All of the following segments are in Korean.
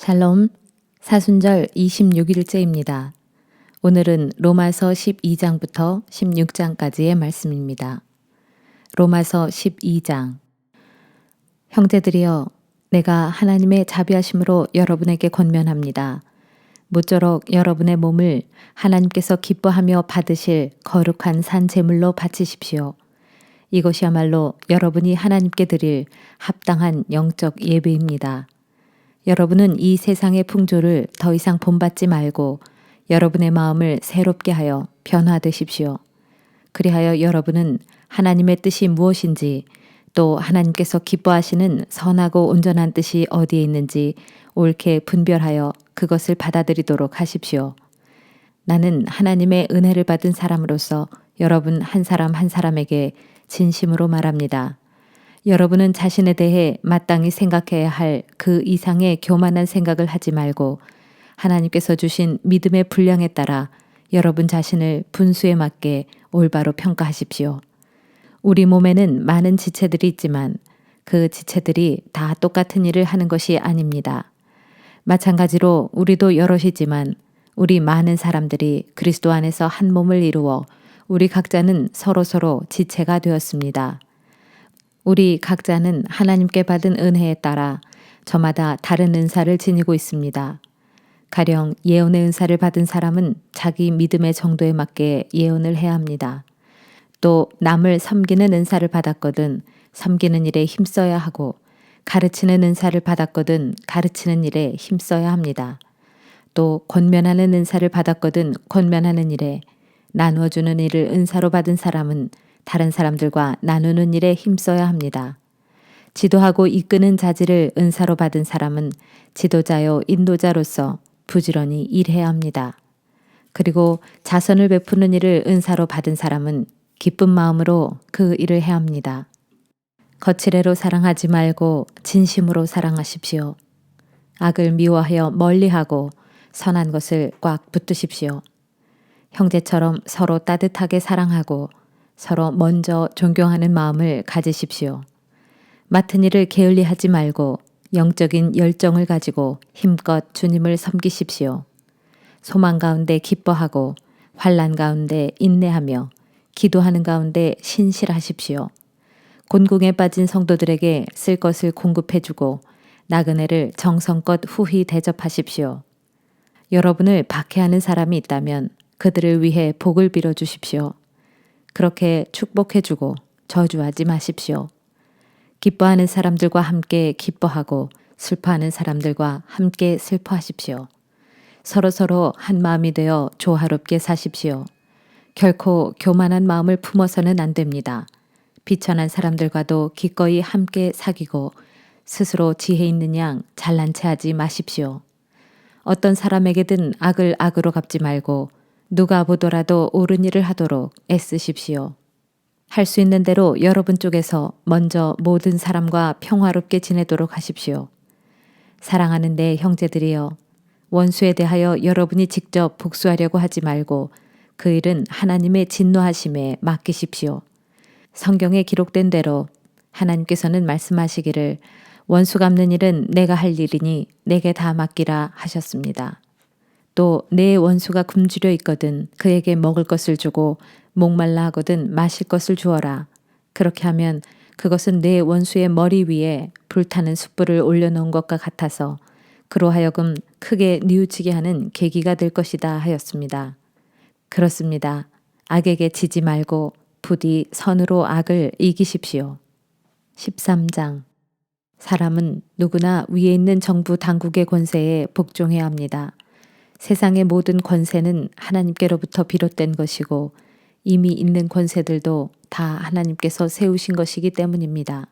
샬롬 사순절 26일째입니다. 오늘은 로마서 12장부터 16장까지의 말씀입니다. 로마서 12장 형제들이여 내가 하나님의 자비하심으로 여러분에게 권면합니다. 모쪼록 여러분의 몸을 하나님께서 기뻐하며 받으실 거룩한 산 제물로 바치십시오. 이것이야말로 여러분이 하나님께 드릴 합당한 영적 예배입니다. 여러분은 이 세상의 풍조를 더 이상 본받지 말고 여러분의 마음을 새롭게 하여 변화되십시오. 그리하여 여러분은 하나님의 뜻이 무엇인지 또 하나님께서 기뻐하시는 선하고 온전한 뜻이 어디에 있는지 옳게 분별하여 그것을 받아들이도록 하십시오. 나는 하나님의 은혜를 받은 사람으로서 여러분 한 사람 한 사람에게 진심으로 말합니다. 여러분은 자신에 대해 마땅히 생각해야 할 그 이상의 교만한 생각을 하지 말고 하나님께서 주신 믿음의 분량에 따라 여러분 자신을 분수에 맞게 올바로 평가하십시오. 우리 몸에는 많은 지체들이 있지만 그 지체들이 다 똑같은 일을 하는 것이 아닙니다. 마찬가지로 우리도 여럿이지만 우리 많은 사람들이 그리스도 안에서 한 몸을 이루어 우리 각자는 서로서로 지체가 되었습니다. 우리 각자는 하나님께 받은 은혜에 따라 저마다 다른 은사를 지니고 있습니다. 가령 예언의 은사를 받은 사람은 자기 믿음의 정도에 맞게 예언을 해야 합니다. 또 남을 섬기는 은사를 받았거든 섬기는 일에 힘써야 하고 가르치는 은사를 받았거든 가르치는 일에 힘써야 합니다. 또 권면하는 은사를 받았거든 권면하는 일에 나누어주는 일을 은사로 받은 사람은 다른 사람들과 나누는 일에 힘써야 합니다. 지도하고 이끄는 자질을 은사로 받은 사람은 지도자요 인도자로서 부지런히 일해야 합니다. 그리고 자선을 베푸는 일을 은사로 받은 사람은 기쁜 마음으로 그 일을 해야 합니다. 거칠애로 사랑하지 말고 진심으로 사랑하십시오. 악을 미워하여 멀리하고 선한 것을 꽉 붙드십시오. 형제처럼 서로 따뜻하게 사랑하고 서로 먼저 존경하는 마음을 가지십시오. 맡은 일을 게을리 하지 말고 영적인 열정을 가지고 힘껏 주님을 섬기십시오. 소망 가운데 기뻐하고 환란 가운데 인내하며 기도하는 가운데 신실하십시오. 곤궁에 빠진 성도들에게 쓸 것을 공급해주고 나그네를 정성껏 후히 대접하십시오. 여러분을 박해하는 사람이 있다면 그들을 위해 복을 빌어 주십시오. 그렇게 축복해주고 저주하지 마십시오. 기뻐하는 사람들과 함께 기뻐하고 슬퍼하는 사람들과 함께 슬퍼하십시오. 서로서로 한 마음이 되어 조화롭게 사십시오. 결코 교만한 마음을 품어서는 안 됩니다. 비천한 사람들과도 기꺼이 함께 사귀고 스스로 지혜 있는 양 잘난 체 하지 마십시오. 어떤 사람에게든 악을 악으로 갚지 말고 누가 보더라도 옳은 일을 하도록 애쓰십시오. 할 수 있는 대로 여러분 쪽에서 먼저 모든 사람과 평화롭게 지내도록 하십시오. 사랑하는 내 형제들이여, 원수에 대하여 여러분이 직접 복수하려고 하지 말고 그 일은 하나님의 진노하심에 맡기십시오. 성경에 기록된 대로 하나님께서는 말씀하시기를 원수 갚는 일은 내가 할 일이니 내게 다 맡기라 하셨습니다. 또 내 원수가 굶주려 있거든 그에게 먹을 것을 주고 목말라 하거든 마실 것을 주어라. 그렇게 하면 그것은 내 원수의 머리 위에 불타는 숯불을 올려놓은 것과 같아서 그로 하여금 크게 뉘우치게 하는 계기가 될 것이다 하였습니다. 그렇습니다. 악에게 지지 말고 부디 선으로 악을 이기십시오. 13장 사람은 누구나 위에 있는 정부 당국의 권세에 복종해야 합니다. 세상의 모든 권세는 하나님께로부터 비롯된 것이고 이미 있는 권세들도 다 하나님께서 세우신 것이기 때문입니다.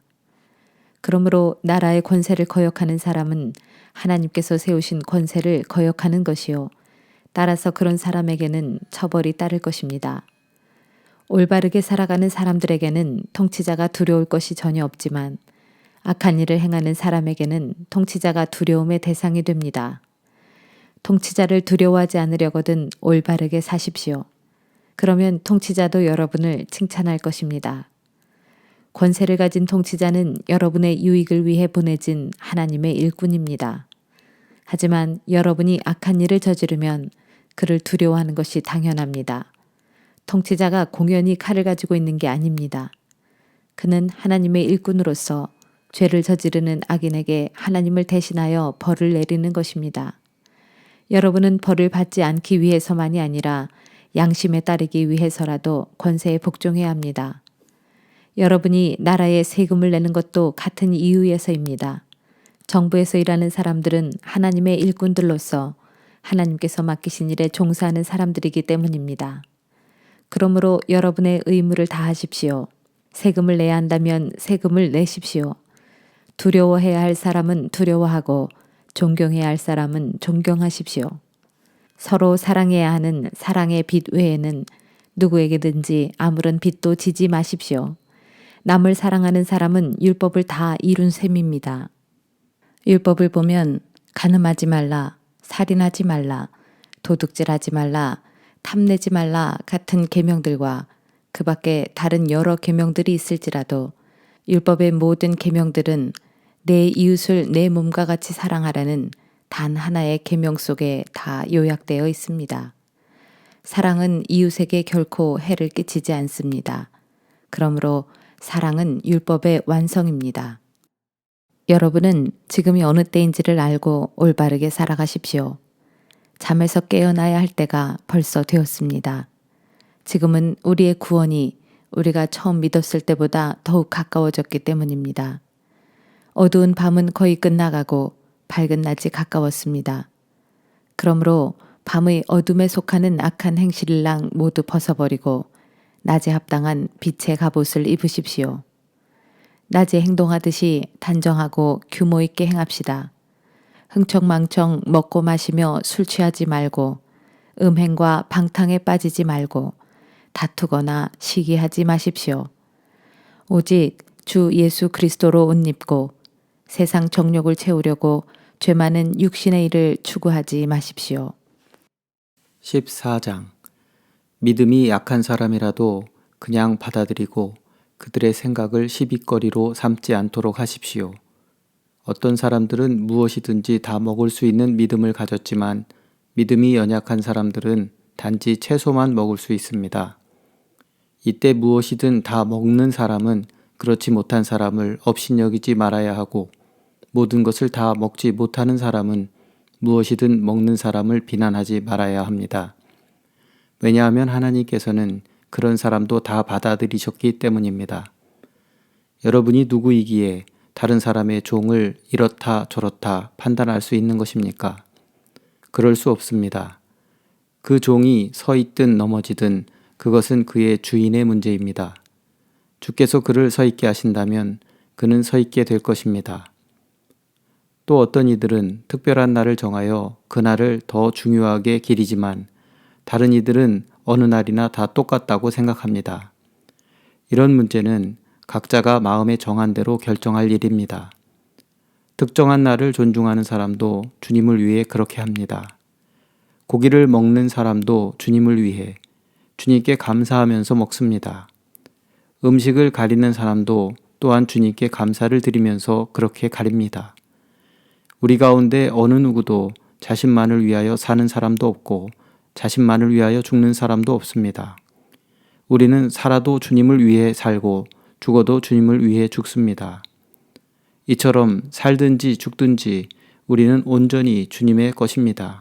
그러므로 나라의 권세를 거역하는 사람은 하나님께서 세우신 권세를 거역하는 것이요. 따라서 그런 사람에게는 처벌이 따를 것입니다. 올바르게 살아가는 사람들에게는 통치자가 두려울 것이 전혀 없지만 악한 일을 행하는 사람에게는 통치자가 두려움의 대상이 됩니다. 통치자를 두려워하지 않으려거든 올바르게 사십시오. 그러면 통치자도 여러분을 칭찬할 것입니다. 권세를 가진 통치자는 여러분의 유익을 위해 보내진 하나님의 일꾼입니다. 하지만 여러분이 악한 일을 저지르면 그를 두려워하는 것이 당연합니다. 통치자가 공연히 칼을 가지고 있는 게 아닙니다. 그는 하나님의 일꾼으로서 죄를 저지르는 악인에게 하나님을 대신하여 벌을 내리는 것입니다. 여러분은 벌을 받지 않기 위해서만이 아니라 양심에 따르기 위해서라도 권세에 복종해야 합니다. 여러분이 나라에 세금을 내는 것도 같은 이유에서입니다. 정부에서 일하는 사람들은 하나님의 일꾼들로서 하나님께서 맡기신 일에 종사하는 사람들이기 때문입니다. 그러므로 여러분의 의무를 다하십시오. 세금을 내야 한다면 세금을 내십시오. 두려워해야 할 사람은 두려워하고 존경해야 할 사람은 존경하십시오. 서로 사랑해야 하는 사랑의 빛 외에는 누구에게든지 아무런 빚도 지지 마십시오. 남을 사랑하는 사람은 율법을 다 이룬 셈입니다. 율법을 보면 가늠하지 말라, 살인하지 말라, 도둑질하지 말라, 탐내지 말라 같은 계명들과 그 밖에 다른 여러 계명들이 있을지라도 율법의 모든 계명들은 내 이웃을 내 몸과 같이 사랑하라는 단 하나의 계명 속에 다 요약되어 있습니다. 사랑은 이웃에게 결코 해를 끼치지 않습니다. 그러므로 사랑은 율법의 완성입니다. 여러분은 지금이 어느 때인지를 알고 올바르게 살아가십시오. 잠에서 깨어나야 할 때가 벌써 되었습니다. 지금은 우리의 구원이 우리가 처음 믿었을 때보다 더욱 가까워졌기 때문입니다. 어두운 밤은 거의 끝나가고 밝은 낮이 가까웠습니다. 그러므로 밤의 어둠에 속하는 악한 행실랑 모두 벗어버리고 낮에 합당한 빛의 갑옷을 입으십시오. 낮에 행동하듯이 단정하고 규모 있게 행합시다. 흥청망청 먹고 마시며 술 취하지 말고 음행과 방탕에 빠지지 말고 다투거나 시기하지 마십시오. 오직 주 예수 그리스도로 옷 입고 세상 정욕을 채우려고 죄 많은 육신의 일을 추구하지 마십시오. 14장 믿음이 약한 사람이라도 그냥 받아들이고 그들의 생각을 시비거리로 삼지 않도록 하십시오. 어떤 사람들은 무엇이든지 다 먹을 수 있는 믿음을 가졌지만 믿음이 연약한 사람들은 단지 채소만 먹을 수 있습니다. 이때 무엇이든 다 먹는 사람은 그렇지 못한 사람을 업신여기지 말아야 하고 모든 것을 다 먹지 못하는 사람은 무엇이든 먹는 사람을 비난하지 말아야 합니다. 왜냐하면 하나님께서는 그런 사람도 다 받아들이셨기 때문입니다. 여러분이 누구이기에 다른 사람의 종을 이렇다 저렇다 판단할 수 있는 것입니까? 그럴 수 없습니다. 그 종이 서 있든 넘어지든 그것은 그의 주인의 문제입니다. 주께서 그를 서 있게 하신다면 그는 서 있게 될 것입니다. 또 어떤 이들은 특별한 날을 정하여 그날을 더 중요하게 기리지만 다른 이들은 어느 날이나 다 똑같다고 생각합니다. 이런 문제는 각자가 마음에 정한 대로 결정할 일입니다. 특정한 날을 존중하는 사람도 주님을 위해 그렇게 합니다. 고기를 먹는 사람도 주님을 위해 주님께 감사하면서 먹습니다. 음식을 가리는 사람도 또한 주님께 감사를 드리면서 그렇게 가립니다. 우리 가운데 어느 누구도 자신만을 위하여 사는 사람도 없고 자신만을 위하여 죽는 사람도 없습니다. 우리는 살아도 주님을 위해 살고 죽어도 주님을 위해 죽습니다. 이처럼 살든지 죽든지 우리는 온전히 주님의 것입니다.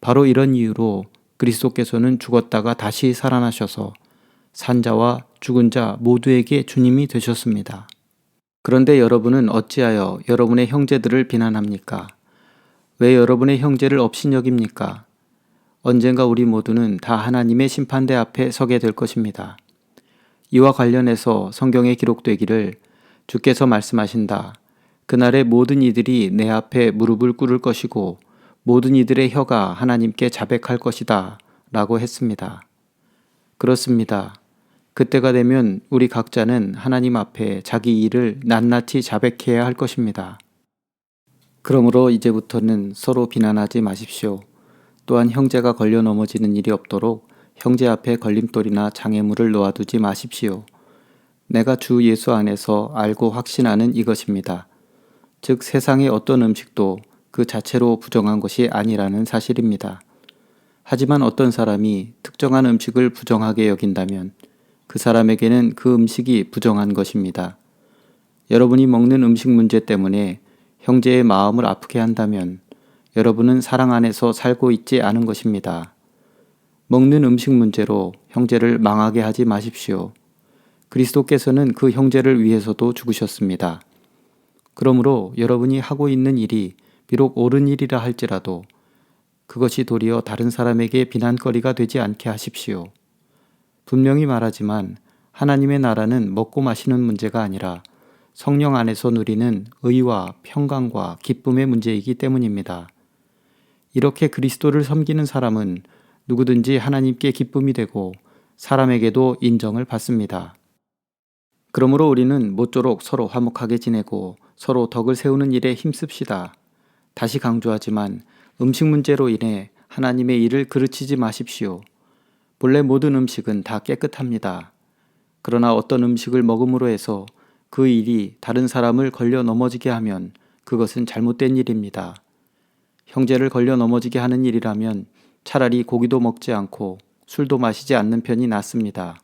바로 이런 이유로 그리스도께서는 죽었다가 다시 살아나셔서 산자와 죽은 자 모두에게 주님이 되셨습니다. 그런데 여러분은 어찌하여 여러분의 형제들을 비난합니까? 왜 여러분의 형제를 업신여깁니까? 언젠가 우리 모두는 다 하나님의 심판대 앞에 서게 될 것입니다. 이와 관련해서 성경에 기록되기를 주께서 말씀하신다. 그날에 모든 이들이 내 앞에 무릎을 꿇을 것이고 모든 이들의 혀가 하나님께 자백할 것이다. 라고 했습니다. 그렇습니다. 그때가 되면 우리 각자는 하나님 앞에 자기 일을 낱낱이 자백해야 할 것입니다. 그러므로 이제부터는 서로 비난하지 마십시오. 또한 형제가 걸려 넘어지는 일이 없도록 형제 앞에 걸림돌이나 장애물을 놓아두지 마십시오. 내가 주 예수 안에서 알고 확신하는 이것입니다. 즉 세상의 어떤 음식도 그 자체로 부정한 것이 아니라는 사실입니다. 하지만 어떤 사람이 특정한 음식을 부정하게 여긴다면 그 사람에게는 그 음식이 부정한 것입니다. 여러분이 먹는 음식 문제 때문에 형제의 마음을 아프게 한다면 여러분은 사랑 안에서 살고 있지 않은 것입니다. 먹는 음식 문제로 형제를 망하게 하지 마십시오. 그리스도께서는 그 형제를 위해서도 죽으셨습니다. 그러므로 여러분이 하고 있는 일이 비록 옳은 일이라 할지라도 그것이 도리어 다른 사람에게 비난거리가 되지 않게 하십시오. 분명히 말하지만 하나님의 나라는 먹고 마시는 문제가 아니라 성령 안에서 누리는 의와 평강과 기쁨의 문제이기 때문입니다. 이렇게 그리스도를 섬기는 사람은 누구든지 하나님께 기쁨이 되고 사람에게도 인정을 받습니다. 그러므로 우리는 모쪼록 서로 화목하게 지내고 서로 덕을 세우는 일에 힘씁시다. 다시 강조하지만 음식 문제로 인해 하나님의 일을 그르치지 마십시오. 본래 모든 음식은 다 깨끗합니다. 그러나 어떤 음식을 먹음으로 해서 그 일이 다른 사람을 걸려 넘어지게 하면 그것은 잘못된 일입니다. 형제를 걸려 넘어지게 하는 일이라면 차라리 고기도 먹지 않고 술도 마시지 않는 편이 낫습니다.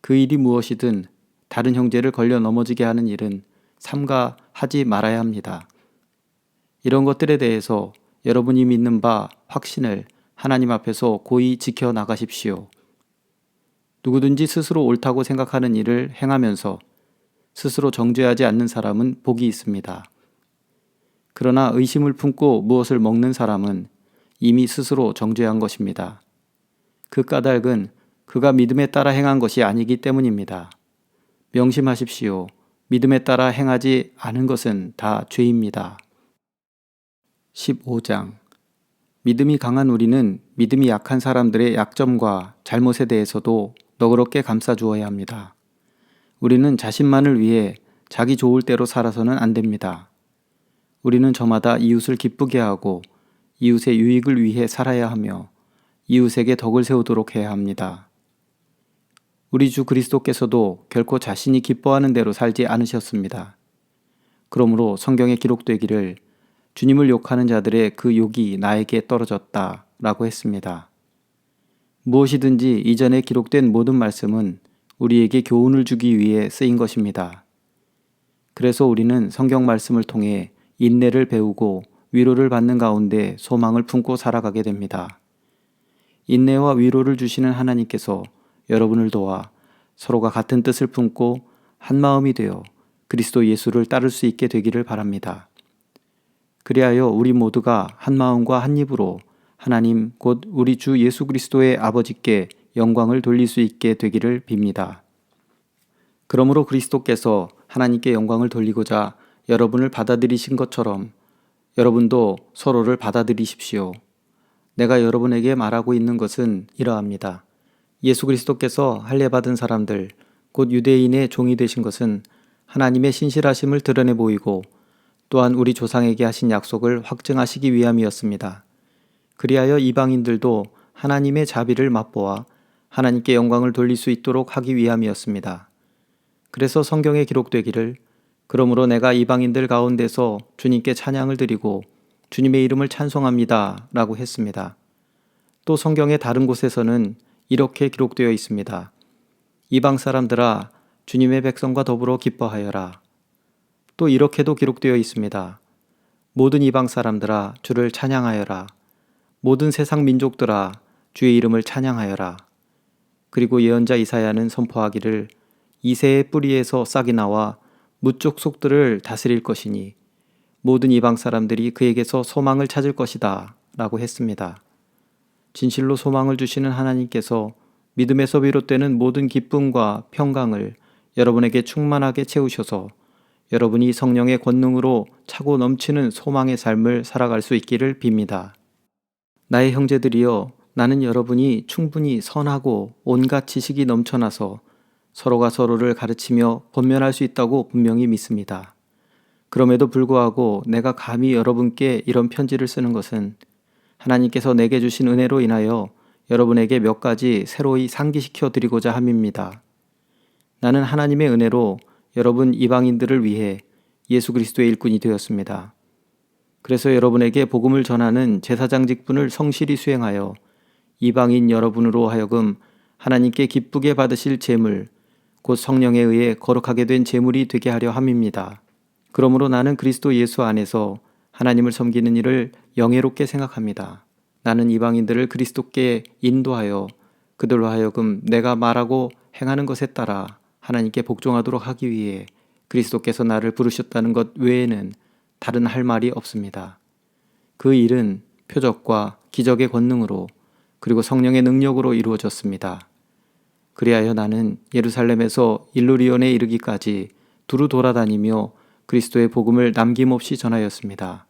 그 일이 무엇이든 다른 형제를 걸려 넘어지게 하는 일은 삼가하지 말아야 합니다. 이런 것들에 대해서 여러분이 믿는 바 확신을 하나님 앞에서 고이 지켜 나가십시오. 누구든지 스스로 옳다고 생각하는 일을 행하면서 스스로 정죄하지 않는 사람은 복이 있습니다. 그러나 의심을 품고 무엇을 먹는 사람은 이미 스스로 정죄한 것입니다. 그 까닭은 그가 믿음에 따라 행한 것이 아니기 때문입니다. 명심하십시오. 믿음에 따라 행하지 않은 것은 다 죄입니다. 15장 믿음이 강한 우리는 믿음이 약한 사람들의 약점과 잘못에 대해서도 너그럽게 감싸 주어야 합니다. 우리는 자신만을 위해 자기 좋을 대로 살아서는 안 됩니다. 우리는 저마다 이웃을 기쁘게 하고 이웃의 유익을 위해 살아야 하며 이웃에게 덕을 세우도록 해야 합니다. 우리 주 그리스도께서도 결코 자신이 기뻐하는 대로 살지 않으셨습니다. 그러므로 성경에 기록되기를 주님을 욕하는 자들의 그 욕이 나에게 떨어졌다 라고 했습니다. 무엇이든지 이전에 기록된 모든 말씀은 우리에게 교훈을 주기 위해 쓰인 것입니다. 그래서 우리는 성경 말씀을 통해 인내를 배우고 위로를 받는 가운데 소망을 품고 살아가게 됩니다. 인내와 위로를 주시는 하나님께서 여러분을 도와 서로가 같은 뜻을 품고 한 마음이 되어 그리스도 예수를 따를 수 있게 되기를 바랍니다. 그리하여 우리 모두가 한 마음과 한 입으로 하나님 곧 우리 주 예수 그리스도의 아버지께 영광을 돌릴 수 있게 되기를 빕니다. 그러므로 그리스도께서 하나님께 영광을 돌리고자 여러분을 받아들이신 것처럼 여러분도 서로를 받아들이십시오. 내가 여러분에게 말하고 있는 것은 이러합니다. 예수 그리스도께서 할례 받은 사람들, 곧 유대인의 종이 되신 것은 하나님의 신실하심을 드러내 보이고 또한 우리 조상에게 하신 약속을 확증하시기 위함이었습니다. 그리하여 이방인들도 하나님의 자비를 맛보아 하나님께 영광을 돌릴 수 있도록 하기 위함이었습니다. 그래서 성경에 기록되기를 그러므로 내가 이방인들 가운데서 주님께 찬양을 드리고 주님의 이름을 찬송합니다. 라고 했습니다. 또 성경의 다른 곳에서는 이렇게 기록되어 있습니다. 이방 사람들아 주님의 백성과 더불어 기뻐하여라. 또 이렇게도 기록되어 있습니다. 모든 이방 사람들아 주를 찬양하여라. 모든 세상 민족들아 주의 이름을 찬양하여라. 그리고 예언자 이사야는 선포하기를 이새의 뿌리에서 싹이 나와 무쪽 속들을 다스릴 것이니 모든 이방 사람들이 그에게서 소망을 찾을 것이다. 라고 했습니다. 진실로 소망을 주시는 하나님께서 믿음에서 비롯되는 모든 기쁨과 평강을 여러분에게 충만하게 채우셔서 여러분이 성령의 권능으로 차고 넘치는 소망의 삶을 살아갈 수 있기를 빕니다. 나의 형제들이여 나는 여러분이 충분히 선하고 온갖 지식이 넘쳐나서 서로가 서로를 가르치며 권면할 수 있다고 분명히 믿습니다. 그럼에도 불구하고 내가 감히 여러분께 이런 편지를 쓰는 것은 하나님께서 내게 주신 은혜로 인하여 여러분에게 몇 가지 새로이 상기시켜 드리고자 함입니다. 나는 하나님의 은혜로 여러분 이방인들을 위해 예수 그리스도의 일꾼이 되었습니다. 그래서 여러분에게 복음을 전하는 제사장 직분을 성실히 수행하여 이방인 여러분으로 하여금 하나님께 기쁘게 받으실 제물, 곧 성령에 의해 거룩하게 된 제물이 되게 하려 함입니다. 그러므로 나는 그리스도 예수 안에서 하나님을 섬기는 일을 영예롭게 생각합니다. 나는 이방인들을 그리스도께 인도하여 그들로 하여금 내가 말하고 행하는 것에 따라 하나님께 복종하도록 하기 위해 그리스도께서 나를 부르셨다는 것 외에는 다른 할 말이 없습니다. 그 일은 표적과 기적의 권능으로 그리고 성령의 능력으로 이루어졌습니다. 그리하여 나는 예루살렘에서 일루리온에 이르기까지 두루 돌아다니며 그리스도의 복음을 남김없이 전하였습니다.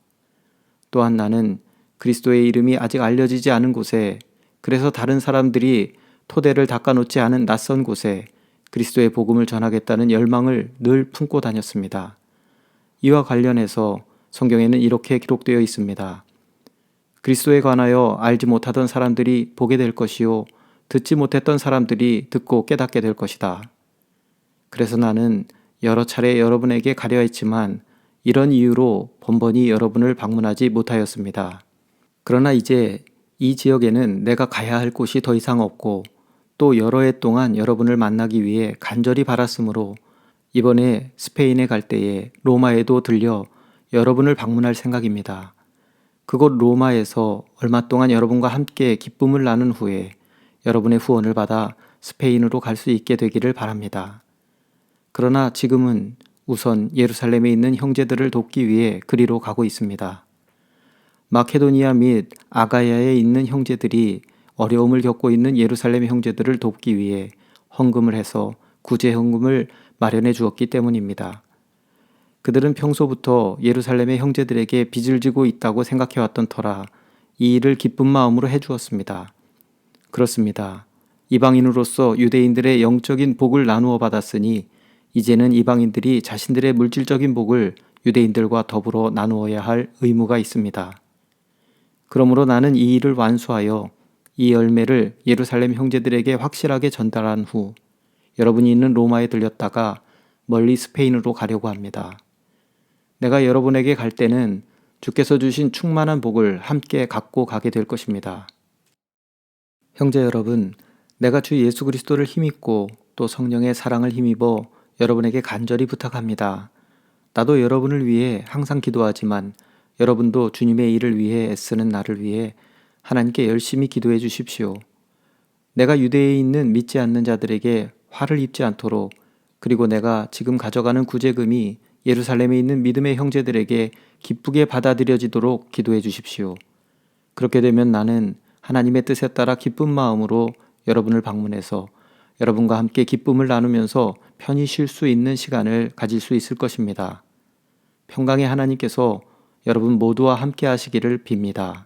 또한 나는 그리스도의 이름이 아직 알려지지 않은 곳에 그래서 다른 사람들이 토대를 닦아놓지 않은 낯선 곳에 그리스도의 복음을 전하겠다는 열망을 늘 품고 다녔습니다. 이와 관련해서 성경에는 이렇게 기록되어 있습니다. 그리스도에 관하여 알지 못하던 사람들이 보게 될 것이요 듣지 못했던 사람들이 듣고 깨닫게 될 것이다. 그래서 나는 여러 차례 여러분에게 가려 했지만 이런 이유로 번번이 여러분을 방문하지 못하였습니다. 그러나 이제 이 지역에는 내가 가야 할 곳이 더 이상 없고 또 여러 해 동안 여러분을 만나기 위해 간절히 바랐으므로 이번에 스페인에 갈 때에 로마에도 들려 여러분을 방문할 생각입니다. 그곳 로마에서 얼마 동안 여러분과 함께 기쁨을 나눈 후에 여러분의 후원을 받아 스페인으로 갈 수 있게 되기를 바랍니다. 그러나 지금은 우선 예루살렘에 있는 형제들을 돕기 위해 그리로 가고 있습니다. 마케도니아 및 아가야에 있는 형제들이 어려움을 겪고 있는 예루살렘 형제들을 돕기 위해 헌금을 해서 구제 헌금을 마련해 주었기 때문입니다. 그들은 평소부터 예루살렘의 형제들에게 빚을 지고 있다고 생각해왔던 터라 이 일을 기쁜 마음으로 해주었습니다. 그렇습니다. 이방인으로서 유대인들의 영적인 복을 나누어 받았으니 이제는 이방인들이 자신들의 물질적인 복을 유대인들과 더불어 나누어야 할 의무가 있습니다. 그러므로 나는 이 일을 완수하여 이 열매를 예루살렘 형제들에게 확실하게 전달한 후 여러분이 있는 로마에 들렸다가 멀리 스페인으로 가려고 합니다. 내가 여러분에게 갈 때는 주께서 주신 충만한 복을 함께 갖고 가게 될 것입니다. 형제 여러분, 내가 주 예수 그리스도를 힘입고 또 성령의 사랑을 힘입어 여러분에게 간절히 부탁합니다. 나도 여러분을 위해 항상 기도하지만 여러분도 주님의 일을 위해 애쓰는 나를 위해 하나님께 열심히 기도해 주십시오. 내가 유대에 있는 믿지 않는 자들에게 화를 입지 않도록 그리고 내가 지금 가져가는 구제금이 예루살렘에 있는 믿음의 형제들에게 기쁘게 받아들여지도록 기도해 주십시오. 그렇게 되면 나는 하나님의 뜻에 따라 기쁜 마음으로 여러분을 방문해서 여러분과 함께 기쁨을 나누면서 편히 쉴 수 있는 시간을 가질 수 있을 것입니다. 평강의 하나님께서 여러분 모두와 함께 하시기를 빕니다.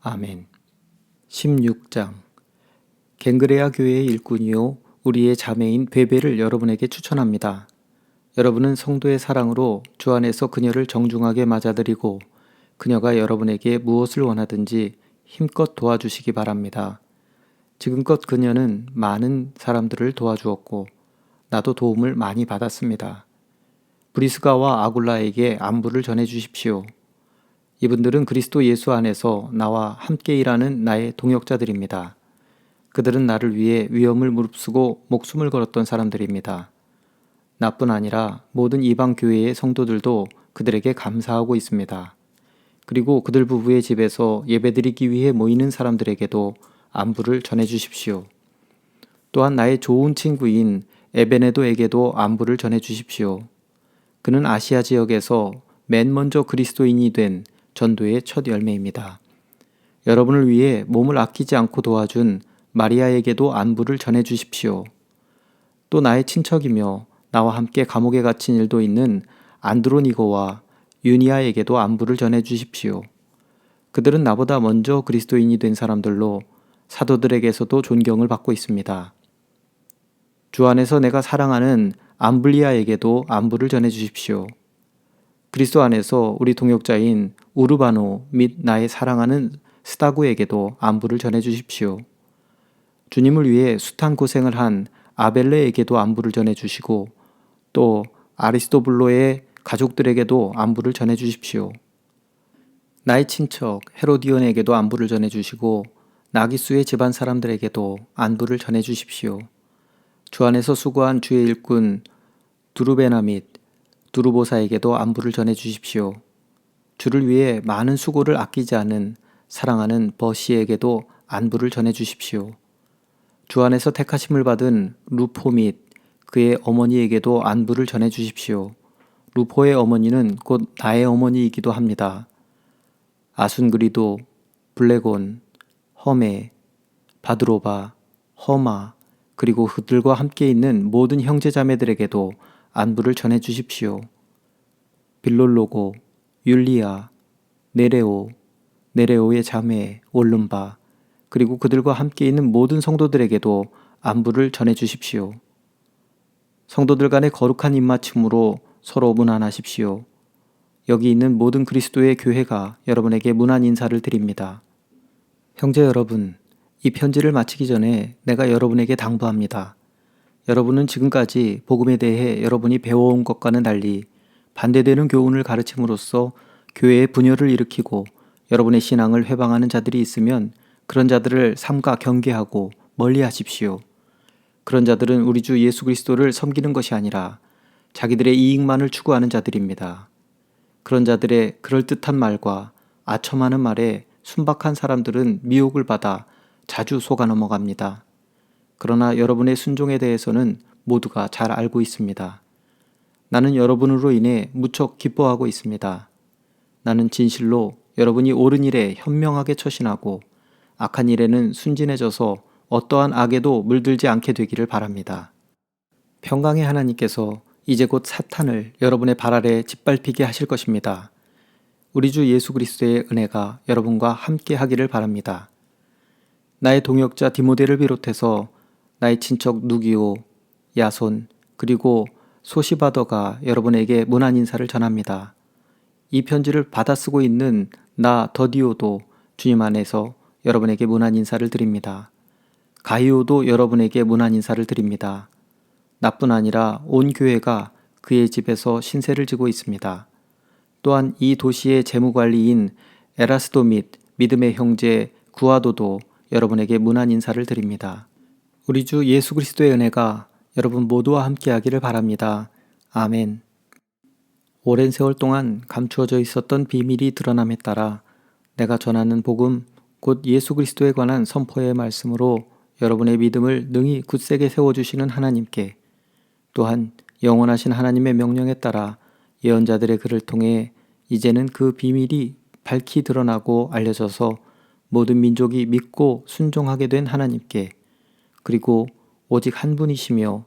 아멘. 16장 갱그레아 교회의 일꾼이요 우리의 자매인 베베를 여러분에게 추천합니다. 여러분은 성도의 사랑으로 주 안에서 그녀를 정중하게 맞아들이고 그녀가 여러분에게 무엇을 원하든지 힘껏 도와주시기 바랍니다. 지금껏 그녀는 많은 사람들을 도와주었고 나도 도움을 많이 받았습니다. 브리스가와 아굴라에게 안부를 전해 주십시오. 이분들은 그리스도 예수 안에서 나와 함께 일하는 나의 동역자들입니다. 그들은 나를 위해 위험을 무릅쓰고 목숨을 걸었던 사람들입니다. 나뿐 아니라 모든 이방 교회의 성도들도 그들에게 감사하고 있습니다. 그리고 그들 부부의 집에서 예배드리기 위해 모이는 사람들에게도 안부를 전해 주십시오. 또한 나의 좋은 친구인 에베네도에게도 안부를 전해 주십시오. 그는 아시아 지역에서 맨 먼저 그리스도인이 된 전도의 첫 열매입니다. 여러분을 위해 몸을 아끼지 않고 도와준 마리아에게도 안부를 전해 주십시오. 또 나의 친척이며 나와 함께 감옥에 갇힌 일도 있는 안드로니고와 유니아에게도 안부를 전해 주십시오. 그들은 나보다 먼저 그리스도인이 된 사람들로 사도들에게서도 존경을 받고 있습니다. 주 안에서 내가 사랑하는 암블리아에게도 안부를 전해 주십시오. 그리스도 안에서 우리 동역자인 우르바노 및 나의 사랑하는 스타구에게도 안부를 전해 주십시오. 주님을 위해 숱한 고생을 한 아벨레에게도 안부를 전해 주시고 또 아리스토블로의 가족들에게도 안부를 전해 주십시오. 나의 친척 헤로디온에게도 안부를 전해 주시고 나기수의 집안 사람들에게도 안부를 전해 주십시오. 주 안에서 수고한 주의 일꾼 두루베나 및 두루보사에게도 안부를 전해 주십시오. 주를 위해 많은 수고를 아끼지 않은 사랑하는 버시에게도 안부를 전해 주십시오. 주 안에서 택하심을 받은 루포 및 그의 어머니에게도 안부를 전해 주십시오. 루포의 어머니는 곧 나의 어머니이기도 합니다. 아순그리도, 블레곤, 험에, 바드로바, 허마, 그리고 그들과 함께 있는 모든 형제자매들에게도 안부를 전해 주십시오. 빌롤로고, 율리아, 네레오, 네레오의 자매 올름바, 그리고 그들과 함께 있는 모든 성도들에게도 안부를 전해 주십시오. 성도들 간의 거룩한 입맞춤으로 서로 문안하십시오. 여기 있는 모든 그리스도의 교회가 여러분에게 문안 인사를 드립니다. 형제 여러분, 이 편지를 마치기 전에 내가 여러분에게 당부합니다. 여러분은 지금까지 복음에 대해 여러분이 배워온 것과는 달리 반대되는 교훈을 가르침으로써 교회의 분열을 일으키고 여러분의 신앙을 회방하는 자들이 있으면 그런 자들을 삼가 경계하고 멀리 하십시오. 그런 자들은 우리 주 예수 그리스도를 섬기는 것이 아니라 자기들의 이익만을 추구하는 자들입니다. 그런 자들의 그럴듯한 말과 아첨하는 말에 순박한 사람들은 미혹을 받아 자주 속아 넘어갑니다. 그러나 여러분의 순종에 대해서는 모두가 잘 알고 있습니다. 나는 여러분으로 인해 무척 기뻐하고 있습니다. 나는 진실로 여러분이 옳은 일에 현명하게 처신하고 악한 일에는 순진해져서 어떠한 악에도 물들지 않게 되기를 바랍니다. 평강의 하나님께서 이제 곧 사탄을 여러분의 발 아래 짓밟히게 하실 것입니다. 우리 주 예수 그리스도의 은혜가 여러분과 함께 하기를 바랍니다. 나의 동역자 디모데를 비롯해서 나의 친척 누기오, 야손, 그리고 소시바더가 여러분에게 문안 인사를 전합니다. 이 편지를 받아 쓰고 있는 나 더디오도 주님 안에서 여러분에게 문안 인사를 드립니다. 가이오도 여러분에게 문안 인사를 드립니다. 나뿐 아니라 온 교회가 그의 집에서 신세를 지고 있습니다. 또한 이 도시의 재무관리인 에라스도 및 믿음의 형제 구아도도 여러분에게 문안 인사를 드립니다. 우리 주 예수 그리스도의 은혜가 여러분 모두와 함께 하기를 바랍니다. 아멘. 오랜 세월 동안 감추어져 있었던 비밀이 드러남에 따라 내가 전하는 복음 곧 예수 그리스도에 관한 선포의 말씀으로 여러분의 믿음을 능히 굳세게 세워주시는 하나님께 또한 영원하신 하나님의 명령에 따라 예언자들의 글을 통해 이제는 그 비밀이 밝히 드러나고 알려져서 모든 민족이 믿고 순종하게 된 하나님께 그리고 오직 한 분이시며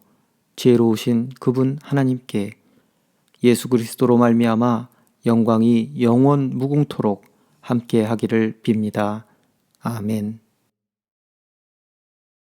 지혜로우신 그분 하나님께 예수 그리스도로 말미암아 영광이 영원 무궁토록 함께 하기를 빕니다. 아멘.